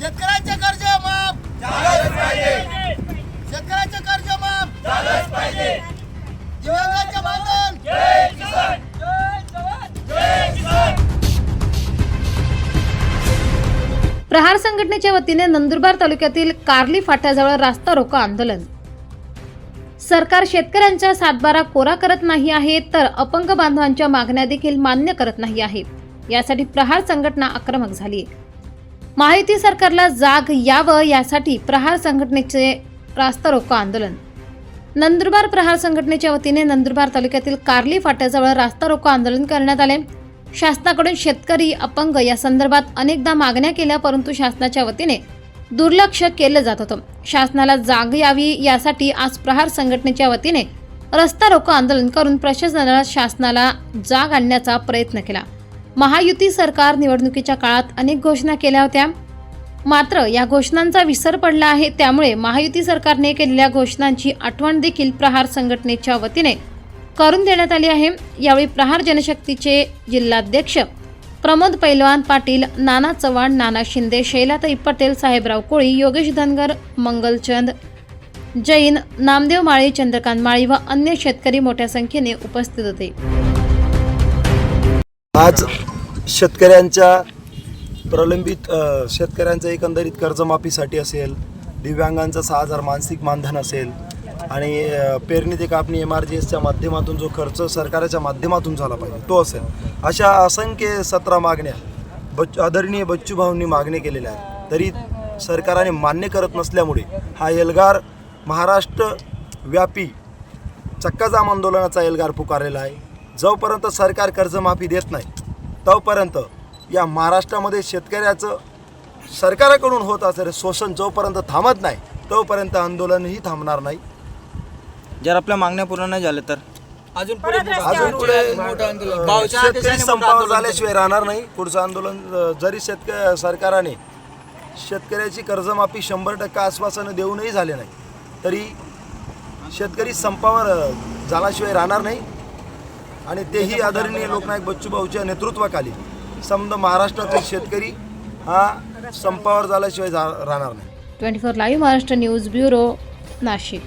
शेतकऱ्यांचे कर्ज माफ. शेतकऱ्यांचे कर्ज माफ. दिव्यांगांचे मानधन प्रहार संघटनेच्या वतीने नंदुरबार तालुक्यातील कार्ली फाट्याजवळ रास्ता रोको आंदोलन. सरकार शेतकऱ्यांचा सातबारा कोरा करत नाही आहे तर अपंग बांधवांच्या मागण्या देखील मान्य करत नाही आहे. यासाठी प्रहार संघटना आक्रमक झाली माहिती सरकारला जाग यावं यासाठी प्रहार संघटनेचे रास्ता रोको आंदोलन. नंदुरबार प्रहार संघटनेच्या वतीने नंदुरबार तालुक्यातील कार्ली फाट्याजवळ रास्ता रोको आंदोलन करण्यात आले. शासनाकडून शेतकरी अपंग या संदर्भात अनेकदा मागण्या केल्या परंतु शासनाच्या वतीने दुर्लक्ष केलं जात होतं. शासनाला जाग यावी यासाठी आज प्रहार संघटनेच्या वतीने रस्ता रोको आंदोलन करून प्रशासनाला शासनाला जाग आणण्याचा प्रयत्न केला. महायुती सरकार निवडणुकीच्या काळात अनेक घोषणा केल्या होत्या. मात्र या घोषणांचा विसर पडला आहे. त्यामुळे महायुती सरकारने केलेल्या घोषणांची आठवण देखील प्रहार संघटनेच्या वतीने करून देण्यात आली आहे. यावेळी प्रहार जनशक्तीचे जिल्हाध्यक्ष प्रमोद पैलवान पाटील नाना चव्हाण नाना शिंदे शैलाताई पटेल साहेबराव कोळी योगेश धनगर मंगलचंद जैन नामदेव माळी चंद्रकांत माळी व अन्य शेतकरी मोठ्या संख्येने उपस्थित होते. आज शेतकऱ्यांच्या प्रलंबित शेतकऱ्यांचं एकंदरीत कर्जमाफीसाठी असेल दिव्यांगांचं सहा हजार मानसिक मानधन असेल आणि पेरणी ते कापणी एम आर जी एसच्या माध्यमातून जो खर्च सरकारच्या माध्यमातून झाला पाहिजे तो असेल. अशा असंख्य सतरा मागण्या बच आदरणीय बच्चूभाऊंनी मागणी केलेल्या आहेत. तरी सरकाराने मान्य करत नसल्यामुळे हा एल्गार महाराष्ट्र व्यापी चक्काजाम आंदोलनाचा एल्गार पुकारलेला आहे. जोपर्यंत सरकार कर्जमाफी देत नाही तोपर्यंत या महाराष्ट्रामध्ये शेतकऱ्याचं सरकारकडून होत असलेलं शोषण जोपर्यंत थांबत नाही तोपर्यंत आंदोलनही थांबणार नाही. जर आपल्या मागण्या पूर्ण नाही झाल्या तर? अजून पुढे अजून पुढे शेतकरी संपावर झाल्याशिवाय राहणार नाही. पुढचं आंदोलन जरी शेतक सरकारने शेतकऱ्याची कर्जमाफी शंभर टक्के आश्वासनं देऊनही झाले नाही तरी शेतकरी संपावर झाल्याशिवाय राहणार नाही. आणि तेही आदरणीय लोकनायक बच्चूभाऊच्या नेतृत्वाखाली. समजा महाराष्ट्रातील शेतकरी हा संपावर झाल्याशिवाय जा राहणार नाही. Twenty four live Maharashtra news bureau Nashik.